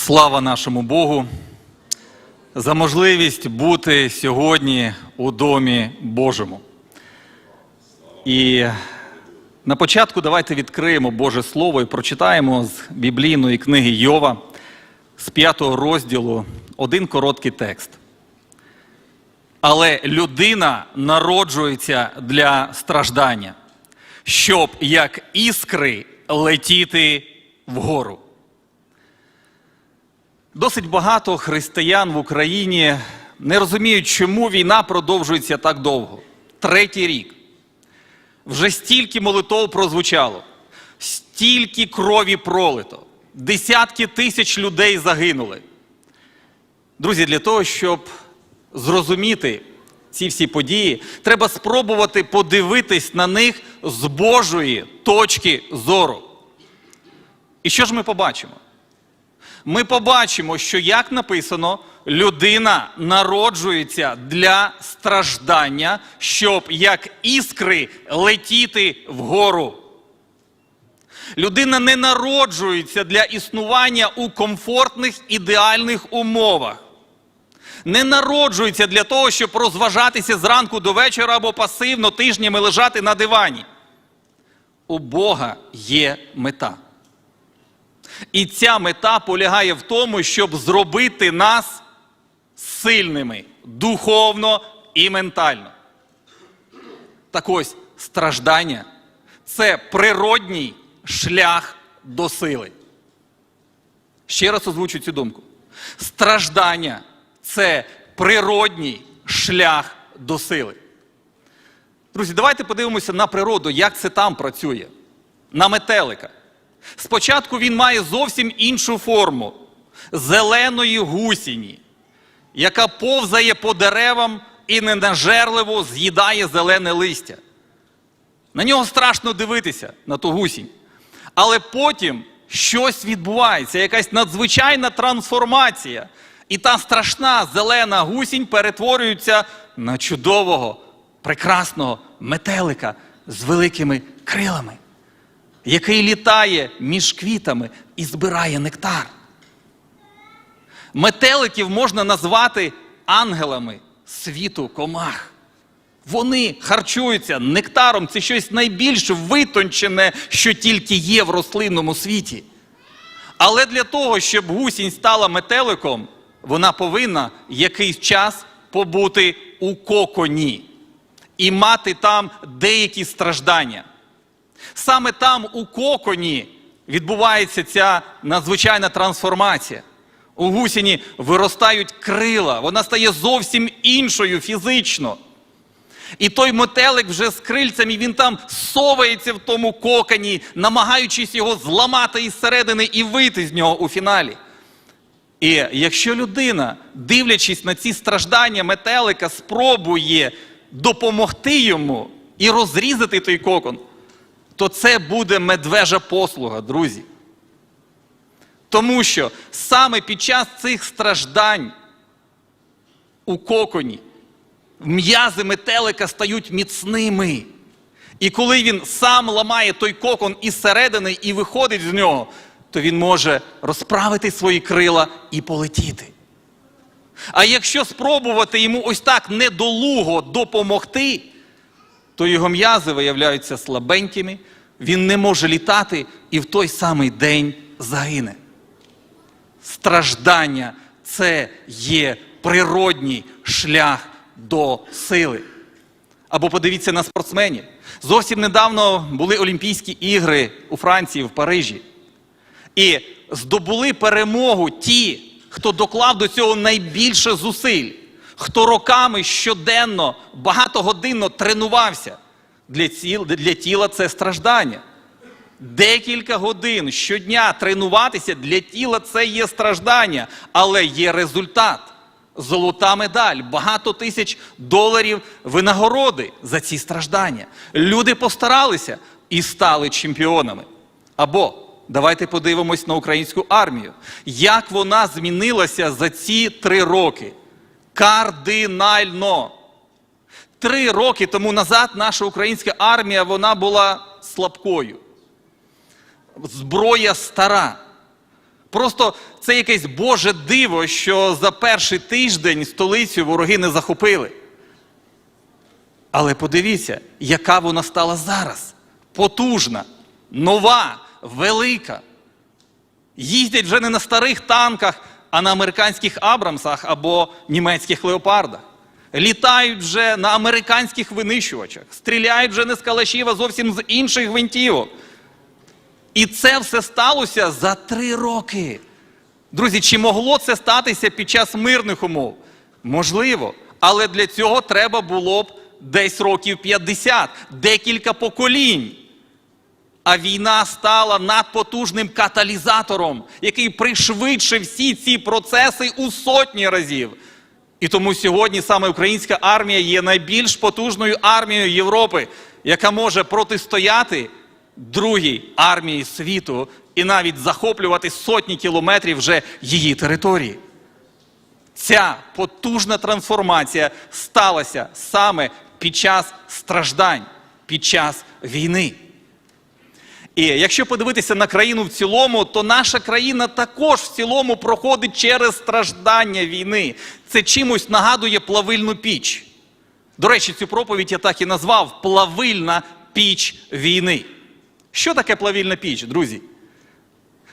Слава нашому Богу за можливість бути сьогодні у домі Божому. І на початку давайте відкриємо Боже Слово і прочитаємо з біблійної книги Йова з п'ятого розділу один короткий текст. Але людина народжується для страждання, щоб як іскри летіти вгору. Досить багато християн в Україні не розуміють, чому війна продовжується так довго. Третій рік. Вже стільки молитов прозвучало, стільки крові пролито, десятки тисяч людей загинули. Друзі, для того, щоб зрозуміти ці всі події, треба спробувати подивитись на них з Божої точки зору. І що ж ми побачимо? Ми побачимо, що, як написано, людина народжується для страждання, щоб як іскри летіти вгору. Людина не народжується для існування у комфортних ідеальних умовах. Не народжується для того, щоб розважатися зранку до вечора або пасивно тижнями лежати на дивані. У Бога є мета. І ця мета полягає в тому, щоб зробити нас сильними духовно і ментально. Так ось страждання це природній шлях до сили. Ще раз озвучу цю думку. Страждання це природній шлях до сили. Друзі, давайте подивимося на природу, як це там працює. На метелика. Спочатку він має зовсім іншу форму зеленої гусіні, яка повзає по деревам і ненажерливо з'їдає зелене листя. На нього страшно дивитися, на ту гусінь. Але потім щось відбувається, якась надзвичайна трансформація. І та страшна зелена гусінь перетворюється на чудового, прекрасного метелика з великими крилами який літає між квітами і збирає нектар. Метеликів можна назвати ангелами світу комах. Вони харчуються нектаром, це щось найбільш витончене, що тільки є в рослинному світі. Але для того, щоб гусінь стала метеликом, вона повинна якийсь час побути у коконі і мати там деякі страждання. Саме там, у коконі, відбувається ця надзвичайна трансформація. У гусіні виростають крила, вона стає зовсім іншою фізично. І той метелик вже з крильцями, він там совається в тому коконі, намагаючись його зламати із середини і вийти з нього у фіналі. І якщо людина, дивлячись на ці страждання метелика, спробує допомогти йому і розрізати той кокон, то це буде медвежа послуга, друзі. Тому що саме під час цих страждань у коконі м'язи метелика стають міцними. І коли він сам ламає той кокон із середини і виходить з нього, то він може розправити свої крила і полетіти. А якщо спробувати йому ось так недолуго допомогти, то його м'язи виявляються слабенькими, він не може літати і в той самий день загине. Страждання це є природній шлях до сили. Або подивіться на спортсменів. Зовсім недавно були Олімпійські ігри у Франції, в Парижі. І здобули перемогу ті, хто доклав до цього найбільше зусиль, хто роками щоденно, багатогодинно тренувався. Для, ціл, для тіла це страждання. Декілька годин щодня тренуватися для тіла це є страждання, але є результат. Золота медаль, багато тисяч доларів винагороди за ці страждання. Люди постаралися і стали чемпіонами. Або давайте подивимось на українську армію. Як вона змінилася за ці три роки? Кардинально. Три роки тому назад наша українська армія вона була слабкою. Зброя стара. Просто це якесь Боже диво, що за перший тиждень столицю вороги не захопили. Але подивіться, яка вона стала зараз. Потужна, нова, велика. Їздять вже не на старих танках, а на американських Абрамсах або німецьких леопардах. Літають вже на американських винищувачах, стріляють вже не з калашів, а зовсім з інших гвинтівок. І це все сталося за три роки. Друзі, чи могло це статися під час мирних умов? Можливо. Але для цього треба було б десь років 50, декілька поколінь. А війна стала надпотужним каталізатором, який пришвидшив всі ці процеси у сотні разів. І тому сьогодні саме українська армія є найбільш потужною армією Європи, яка може протистояти другій армії світу і навіть захоплювати сотні кілометрів вже її території. Ця потужна трансформація сталася саме під час страждань, під час війни. І якщо подивитися на країну в цілому, то наша країна також в цілому проходить через страждання війни. Це чимось нагадує плавильну піч. До речі, цю проповідь я так і назвав плавильна піч війни. Що таке плавильна піч, друзі?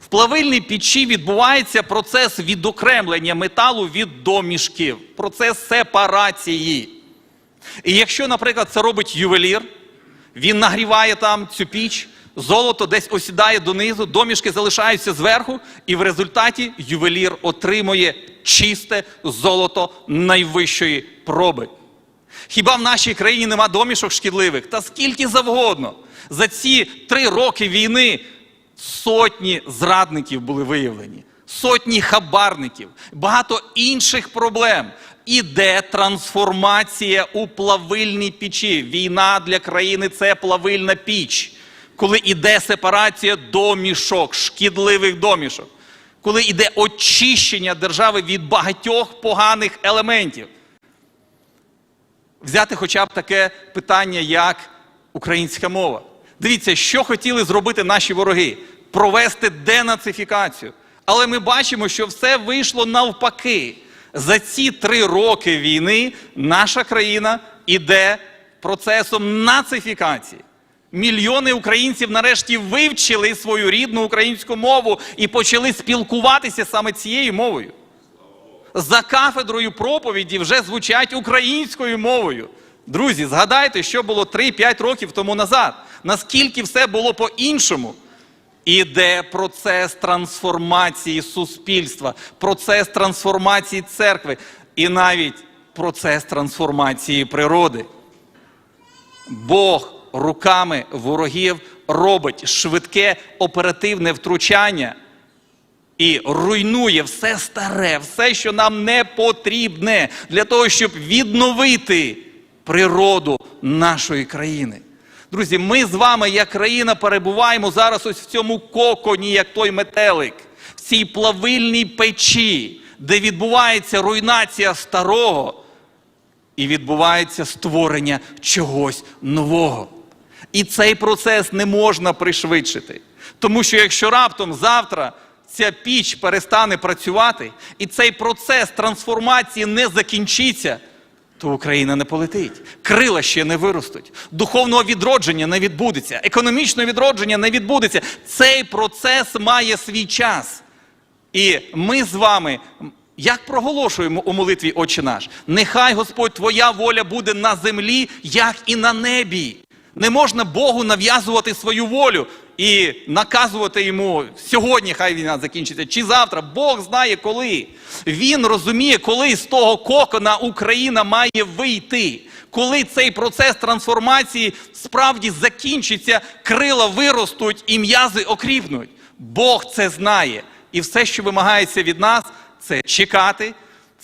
В плавильній печі відбувається процес відокремлення металу від домішків, процес сепарації. І якщо, наприклад, це робить ювелір, він нагріває там цю піч, золото десь осідає донизу, домішки залишаються зверху, і в результаті ювелір отримує чисте золото найвищої проби. Хіба в нашій країні нема домішок шкідливих? Та скільки завгодно. За ці три роки війни сотні зрадників були виявлені, сотні хабарників, багато інших проблем. Іде трансформація у плавильній печі. Війна для країни це плавильна піч. Коли іде сепарація домішок, шкідливих домішок, коли іде очищення держави від багатьох поганих елементів. Взяти хоча б таке питання, як українська мова. Дивіться, що хотіли зробити наші вороги провести денацифікацію. Але ми бачимо, що все вийшло навпаки. За ці три роки війни наша країна іде процесом нацифікації. Мільйони українців нарешті вивчили свою рідну українську мову і почали спілкуватися саме цією мовою. За кафедрою проповіді вже звучать українською мовою. Друзі, згадайте, що було 3-5 років тому назад. Наскільки все було по-іншому. Іде процес трансформації суспільства, процес трансформації церкви і навіть процес трансформації природи. Бог руками ворогів робить швидке оперативне втручання і руйнує все старе, все, що нам не потрібне, для того, щоб відновити природу нашої країни. Друзі, ми з вами, як країна, перебуваємо зараз ось в цьому коконі, як той метелик, в цій плавильній печі, де відбувається руйнація старого і відбувається створення чогось нового. І цей процес не можна пришвидшити. Тому що якщо раптом завтра ця піч перестане працювати, і цей процес трансформації не закінчиться, то Україна не полетить. Крила ще не виростуть. Духовного відродження не відбудеться, економічного відродження не відбудеться. Цей процес має свій час. І ми з вами, як проголошуємо у молитві Отче наш, нехай Господь Твоя воля буде на землі, як і на небі. Не можна Богу нав'язувати свою волю і наказувати йому сьогодні, хай війна закінчиться, чи завтра. Бог знає коли. Він розуміє, коли з того кокона Україна має вийти. Коли цей процес трансформації справді закінчиться, крила виростуть і м'язи окріпнуть. Бог це знає. І все, що вимагається від нас, це чекати,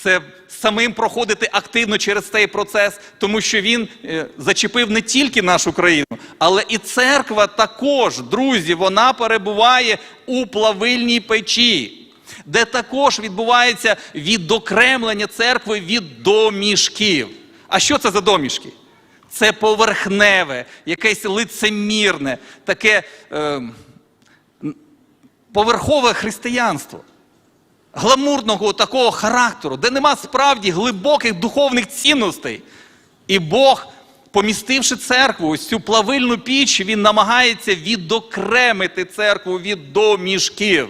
це самим проходити активно через цей процес, тому що він е, зачепив не тільки нашу країну, але і церква також, друзі, вона перебуває у плавильній печі, де також відбувається відокремлення церкви від домішків. А що це за домішки? Це поверхневе, якесь лицемірне, таке. Е, Поверхове християнство. Гламурного такого характеру, де нема справді глибоких духовних цінностей. І Бог, помістивши церкву, ось цю плавильну піч, він намагається відокремити церкву від домішків.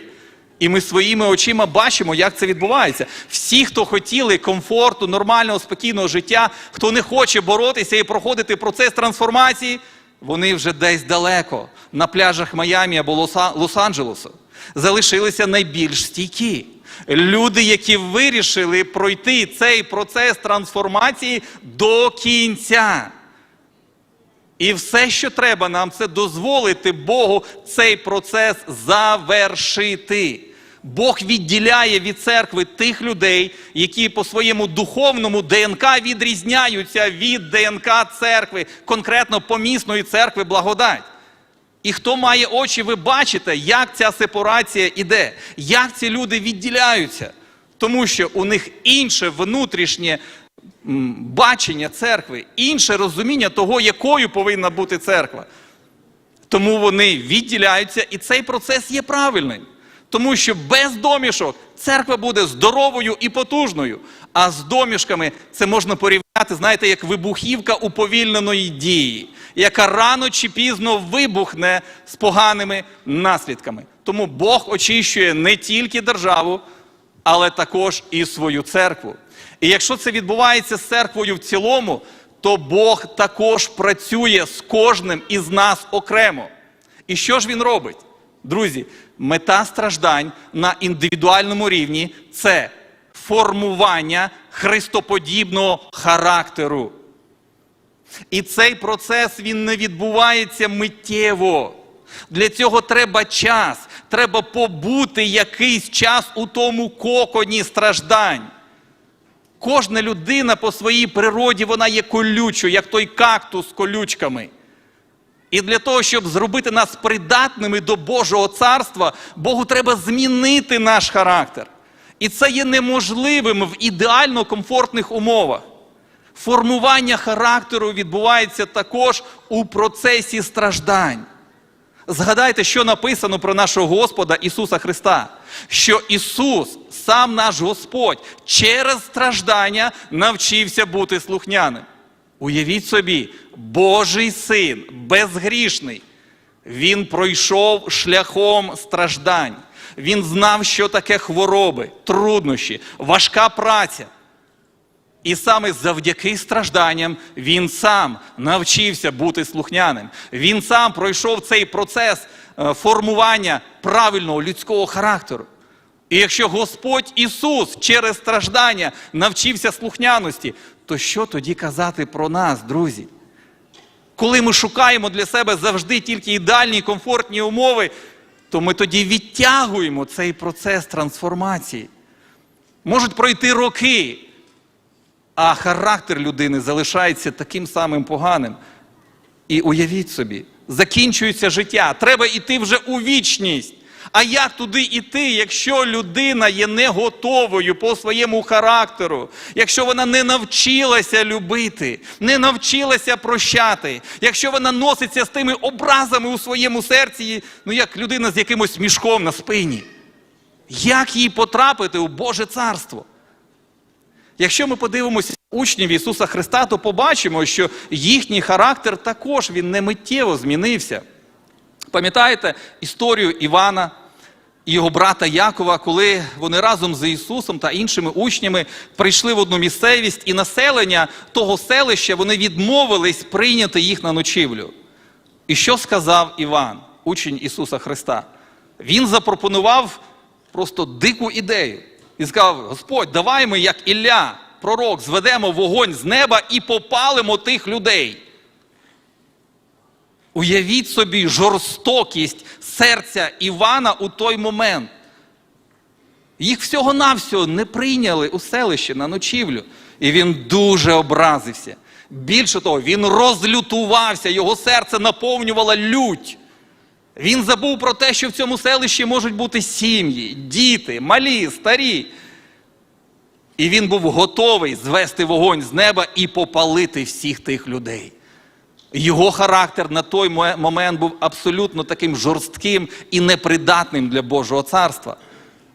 І ми своїми очима бачимо, як це відбувається. Всі, хто хотіли комфорту, нормального, спокійного життя, хто не хоче боротися і проходити процес трансформації, вони вже десь далеко, на пляжах Майамі або Лоса- Лос-Анджелесу. Залишилися найбільш стійкі. Люди, які вирішили пройти цей процес трансформації до кінця. І все, що треба нам, це дозволити Богу цей процес завершити. Бог відділяє від церкви тих людей, які по своєму духовному ДНК відрізняються від ДНК церкви, конкретно помісної церкви благодать. І хто має очі, ви бачите, як ця сепарація іде, як ці люди відділяються. Тому що у них інше внутрішнє бачення церкви, інше розуміння того, якою повинна бути церква. Тому вони відділяються, і цей процес є правильним. Тому що без домішок церква буде здоровою і потужною. А з домішками це можна порівняти, знаєте, як вибухівка уповільненої дії, яка рано чи пізно вибухне з поганими наслідками. Тому Бог очищує не тільки державу, але також і свою церкву. І якщо це відбувається з церквою в цілому, то Бог також працює з кожним із нас окремо. І що ж він робить? Друзі, мета страждань на індивідуальному рівні це формування христоподібного характеру. І цей процес він не відбувається миттєво. Для цього треба час, треба побути якийсь час у тому коконі страждань. Кожна людина по своїй природі вона є колючою, як той кактус з колючками. І для того, щоб зробити нас придатними до Божого царства, Богу треба змінити наш характер. І це є неможливим в ідеально комфортних умовах. Формування характеру відбувається також у процесі страждань. Згадайте, що написано про нашого Господа Ісуса Христа, що Ісус, сам наш Господь, через страждання навчився бути слухняним. Уявіть собі, Божий син, безгрішний, він пройшов шляхом страждань. Він знав, що таке хвороби, труднощі, важка праця. І саме завдяки стражданням він сам навчився бути слухняним. Він сам пройшов цей процес е, формування правильного людського характеру. І якщо Господь Ісус через страждання навчився слухняності, то що тоді казати про нас, друзі? Коли ми шукаємо для себе завжди тільки ідеальні комфортні умови, то ми тоді відтягуємо цей процес трансформації. Можуть пройти роки, а характер людини залишається таким самим поганим. І уявіть собі, закінчується життя, треба йти вже у вічність. А як туди йти, якщо людина є не готовою по своєму характеру, якщо вона не навчилася любити, не навчилася прощати, якщо вона носиться з тими образами у своєму серці, ну як людина з якимось мішком на спині? Як їй потрапити у Боже царство? Якщо ми подивимося учнів Ісуса Христа, то побачимо, що їхній характер також він не миттєво змінився. Пам'ятаєте історію Івана і його брата Якова, коли вони разом з Ісусом та іншими учнями прийшли в одну місцевість, і населення того селища вони відмовились прийняти їх на ночівлю. І що сказав Іван, учень Ісуса Христа? Він запропонував просто дику ідею. І сказав: Господь, давай ми, як Ілля, пророк, зведемо вогонь з неба і попалимо тих людей. Уявіть собі жорстокість серця Івана у той момент. Їх всього-навсього не прийняли у селище на ночівлю. І він дуже образився. Більше того, він розлютувався, його серце наповнювала лють. Він забув про те, що в цьому селищі можуть бути сім'ї, діти, малі, старі. І він був готовий звести вогонь з неба і попалити всіх тих людей. Його характер на той момент був абсолютно таким жорстким і непридатним для Божого царства.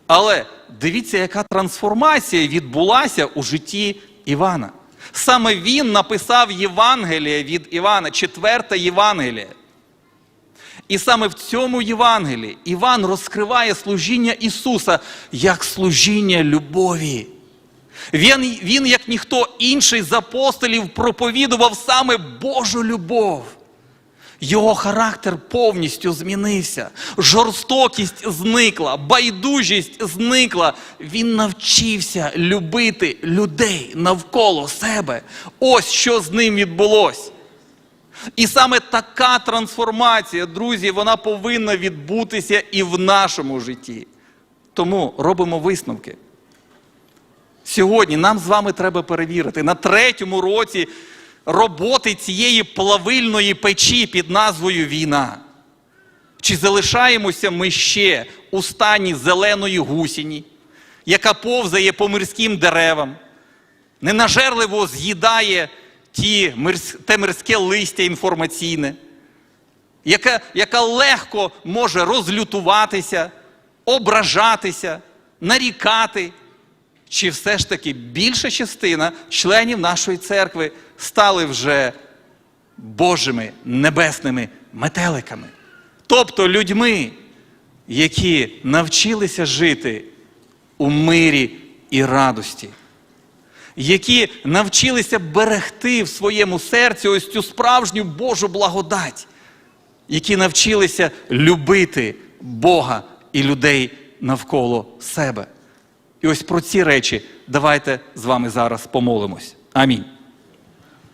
Але дивіться, яка трансформація відбулася у житті Івана. Саме він написав Євангеліє від Івана, четверте Євангеліє. І саме в цьому Євангелії Іван розкриває служіння Ісуса як служіння любові. Він, він, як ніхто інший з апостолів, проповідував саме Божу любов. Його характер повністю змінився. Жорстокість зникла, байдужість зникла. Він навчився любити людей навколо себе. Ось що з ним відбулося. І саме така трансформація, друзі, вона повинна відбутися і в нашому житті. Тому робимо висновки. Сьогодні нам з вами треба перевірити на третьому році роботи цієї плавильної печі під назвою війна. Чи залишаємося ми ще у стані зеленої гусіні, яка повзає по мирським деревам, ненажерливо з'їдає ті, те мирське листя інформаційне, яка, яка легко може розлютуватися, ображатися, нарікати. Чи все ж таки більша частина членів нашої церкви стали вже Божими небесними метеликами? Тобто людьми, які навчилися жити у мирі і радості, які навчилися берегти в своєму серці ось цю справжню Божу благодать, які навчилися любити Бога і людей навколо себе. І ось про ці речі давайте з вами зараз помолимось. Амінь.